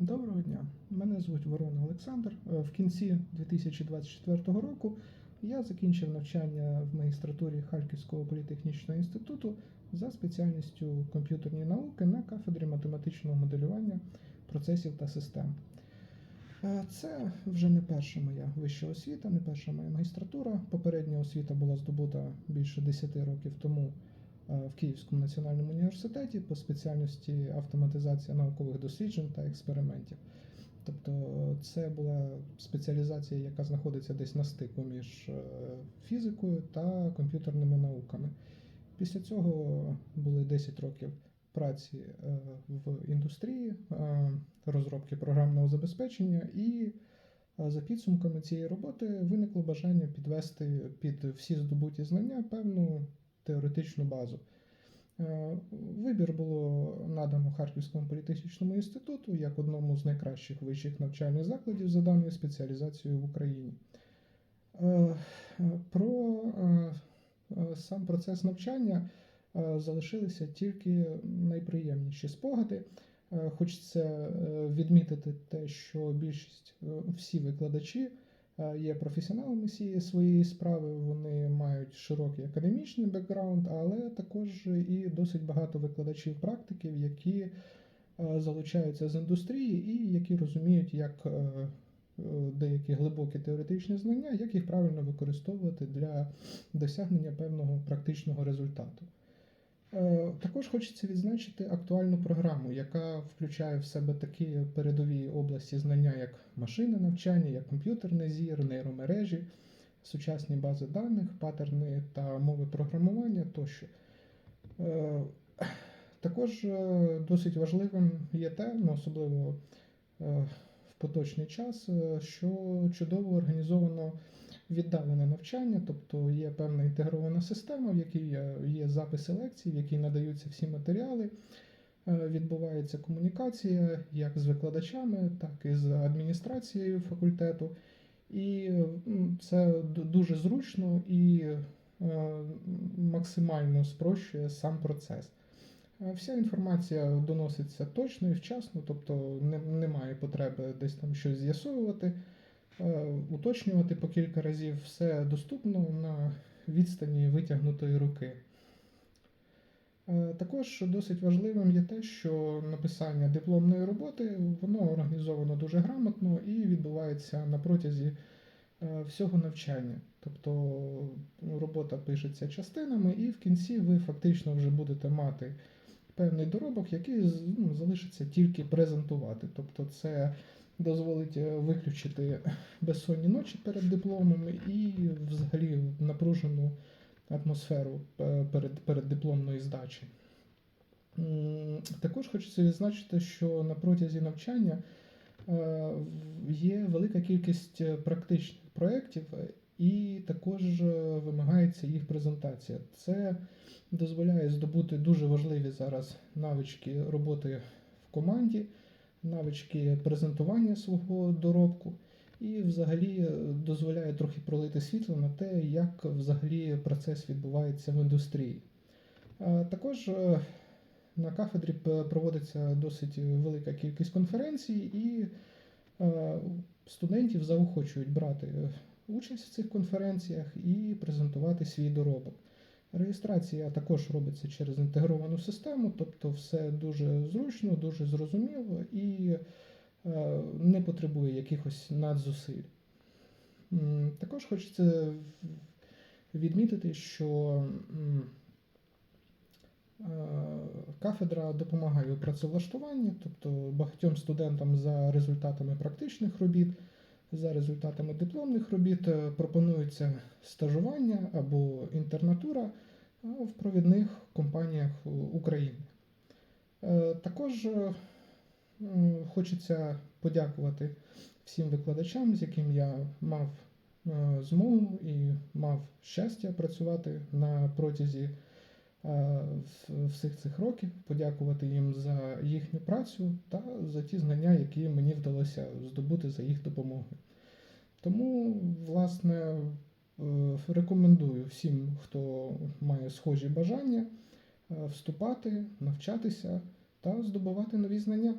Доброго дня. Мене звуть Ворона Олександр. Е, В кінці 2024 року я закінчив навчання в магістратурі Харківського політехнічного інституту за спеціальністю комп'ютерні науки на кафедрі математичного моделювання процесів та систем. Е, Це вже не перша моя вища освіта, не перша моя магістратура. Попередня освіта була здобута більше 10 років тому в Київському національному університеті по спеціальності автоматизація наукових досліджень та експериментів. Тобто е, це була спеціалізація, яка знаходиться десь на стику між е, фізикою та комп'ютерними науками. Після цього були 10 років праці е, в індустрії, е, розробки програмного забезпечення, і е, за підсумками цієї роботи виникло бажання підвести під всі здобуті знання певну теоретичну базу. Е, Вибір було надано Харківському політехнічному інституту як одному з найкращих вищих навчальних закладів за даною спеціалізацією в Україні. Е, Про е, сам процес навчання залишилися тільки найприємніші спогади. Хочеться відмітити те, що більшість всі викладачі є професіоналами своєї справи, вони мають широкий академічний бекграунд, але також і досить багато викладачів практиків, які е, залучаються з індустрії і які розуміють, як е, е, деякі глибокі теоретичні знання, як їх правильно використовувати для досягнення певного практичного результату. Е, Також хочеться відзначити актуальну програму, яка включає в себе такі передові області знання, як машинне навчання, як комп'ютерний зір, нейромережі, сучасні бази даних, паттерни та мови програмування тощо. Е, Також е, досить важливим є те, ну, особливо в поточний час, що чудово організовано віддалене навчання, тобто є певна інтегрована система, в якій є- є записи лекцій, в якій надаються всі матеріали. Е, Відбувається комунікація як з викладачами, так і з адміністрацією факультету. І це дуже зручно і е, максимально спрощує сам процес. Е, Вся інформація доноситься точно і вчасно, тобто немає потреби десь там щось з'ясовувати, е, уточнювати по кілька разів. Все доступно на відстані витягнутої руки. Е, Також досить важливим є те, що написання дипломної роботи воно організовано дуже грамотно і відбувається на протязі е, всього навчання. Тобто ну, робота пишеться частинами, і в кінці ви фактично вже будете мати певний доробок, який ну, залишиться тільки презентувати. Тобто це дозволить е, виключити безсонні ночі перед дипломом і взагалі напружену атмосферу е, перед, перед дипломної здачі. Також хочеться відзначити, що на протязі навчання е, є велика кількість практичних проєктів, і також вимагається їх презентація. Це дозволяє здобути дуже важливі зараз навички роботи в команді, навички презентування свого доробку, і взагалі е, дозволяє трохи пролити світло на те, як взагалі процес відбувається в індустрії. Також е, на кафедрі проводиться досить велика кількість конференцій, і е, студентів заохочують брати участь в цих конференціях і презентувати свій доробок. Реєстрація також робиться через інтегровану систему, тобто все дуже зручно, дуже зрозуміло і е, не потребує якихось надзусиль. Також хочеться відмітити, що е, кафедра допомагає у працевлаштуванні, тобто багатьом студентам за результатами практичних робіт, за результатами дипломних робіт е, пропонується стажування або інтернатура в провідних компаніях України. Е, Також е, хочеться подякувати всім викладачам, з яким я мав змогу і мав щастя працювати на протязі всіх цих років, подякувати їм за їхню працю та за ті знання, які мені вдалося здобути за їх допомогою. Тому, власне, е, рекомендую всім, хто має схожі бажання, е, вступати, навчатися та здобувати нові знання.